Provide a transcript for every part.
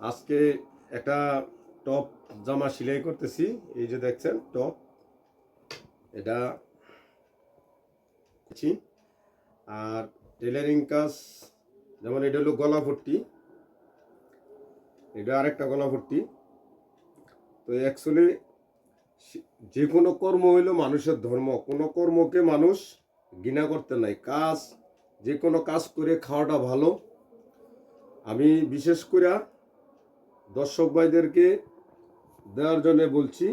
আজকে একটা টপ জামা সেলাই করতেছি, এই যে দেখছেন টপ, এটা। আর টেলারিং কাজ, যেমন এটা হলো গলা ভর্তি, এটা আরেকটা গলা ভর্তি তো অ্যাকচুয়ালি যে কোনো কর্ম হইল মানুষের ধর্ম, কোনো কর্মকে মানুষ ঘৃণা করতে নাই কাজ, যে কোনো কাজ করে খাওয়াটা ভালো আমি বিশেষ করে দর্শক ভাইদেরকে দেওয়ার জন্য বলছি,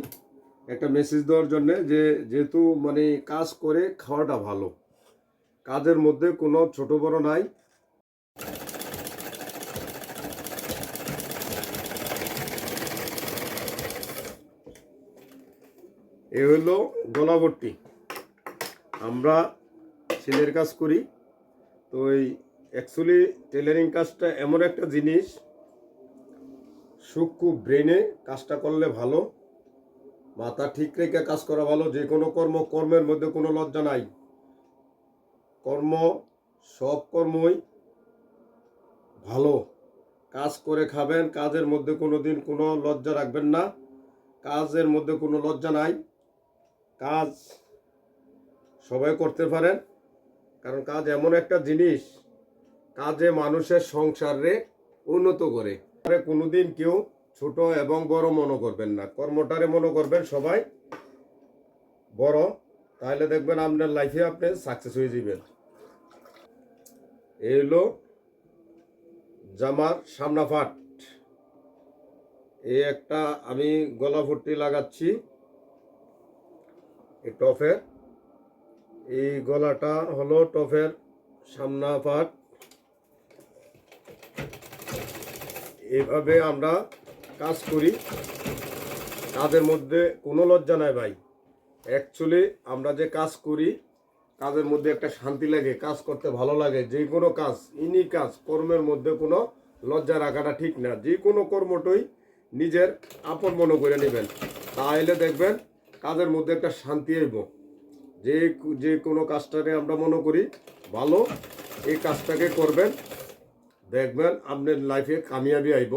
একটা মেসেজ দেওয়ার জন্য যে যেহেতু মানে কাজ করে খাওয়াটা ভালো, কাজের মধ্যে কোনো ছোট বড় নাই। এ হলো গলাবর্তি আমরা সেলের কাজ করি, তো এই অ্যাকচুয়ালি টেলারিং কাজটা এমন একটা জিনিস সূক্ষ্ম ব্রেনে কাজটা করলে ভালো, মাথা ঠিক রেখে কাজ করা ভালো, যে কোনো কর্ম, কর্মের মধ্যে কোনো লজ্জা নাই। কর্ম, সব কর্মই ভালো। কাজ করে খাবেন, কাজের মধ্যে কোনো দিন কোনো লজ্জা রাখবেন না। কাজের মধ্যে কোনো লজ্জা নাই। কাজ সবাই করতে পারেন, কারণ কাজ এমন একটা জিনিস, কাজে মানুষের সংসারে উন্নত করে। কোনোদিন কেউ ছোট এবং বড় মনে করবেন না। কর্মটারে মনে করবেন সবাই বড় তাহলে দেখবেন আপনার লাইফে আপনি সাকসেস হয়ে যাবেন এই হলো জামার সামনা ফাট এই একটা আমি গলা ফুটি লাগাচ্ছি, এই টফের এই গলাটা হলো টফের সামনা পাট এভাবে আমরা কাজ করি। কাজের মধ্যে কোনো লজ্জা নাই ভাই। অ্যাকচুয়ালি আমরা যে কাজ করি, কাজের মধ্যে একটা শান্তি লাগে, কাজ করতে ভালো লাগে, যে কোনো কাজ, ইনি কাজ, কর্মের মধ্যে কোনো লজ্জা রাখাটা ঠিক না। যে কোনো কর্মটাই নিজের আপন মনে করে নেবেন। তাহলে দেখবেন কাজের মধ্যে একটা শান্তি আইব। যে যে কোনো কাজটাকে আমরা মনে করি, ভালো, এই কাজটাকে করবেন দেখবেন আপনার লাইফে কামিয়াবি আইব,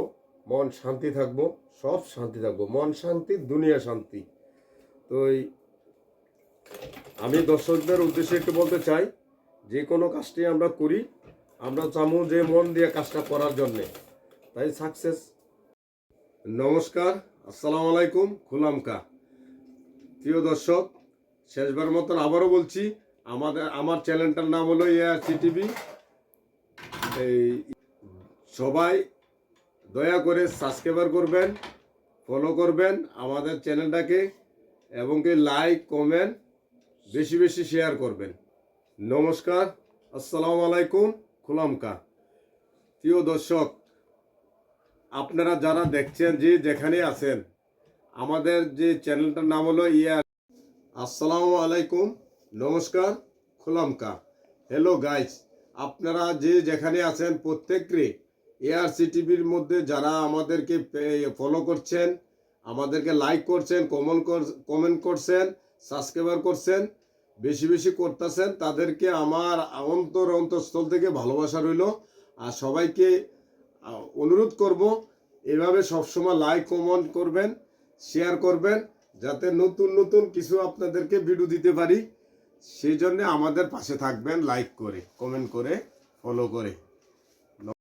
মন শান্তি থাকব, সব শান্তি থাকব, মন শান্তি, দুনিয়া শান্তি। তো আমি দর্শকদের উদ্দেশ্যে একটু বলতে চাই, যে কোনো কাজটি আমরা করি, আমরা চামু যে মন দিয়ে কাজটা করার জন্যে। তাই সাকসেস নমস্কার, আসসালামু আলাইকুম, খুলামকা। প্রিয় দর্শক, শেষবার মতন আবারও বলছি, আমাদের, আমার চ্যানেলটার নাম হলো এআরসি টিভি এই সবাই দয়া করে সাবস্ক্রাইবার করবেন ফলো করবেন আমাদের চ্যানেলটাকে এবং কি লাইক কমেন্ট বেশি বেশি শেয়ার করবেন। নমস্কার, আসসালামু আলাইকুম, খুলামকা। প্রিয় দর্শক, আপনারা যারা দেখছেন যে যেখানে আছেন, আমাদের যে চ্যানেলটার নাম হলো ইয়ার। আসসালামু আলাইকুম, নমস্কার, খুলামকা। হ্যালো গাইস আপনারা যে যেখানে আছেন প্রত্যেককে এআরসি টিভির মধ্যে যারা আমাদেরকে ফলো করছেন, আমাদেরকে লাইক করছেন কমেন্ট কমেন্ট করছেন সাবস্ক্রাইবার করছেন, বেশি বেশি করতেছেন, তাদেরকে আমার অন্তর অন্তঃস্থল থেকে ভালোবাসা রইল। আর সবাইকে অনুরোধ করব, এভাবে সবসময় লাইক কমেন্ট করবেন শেয়ার করবেন, যাতে নতুন নতুন কিছু আপনাদেরকে ভিডিও দিতে পারি। সেই জন্য আমাদের পাশে থাকবেন লাইক করে কমেন্ট করে ফলো করে।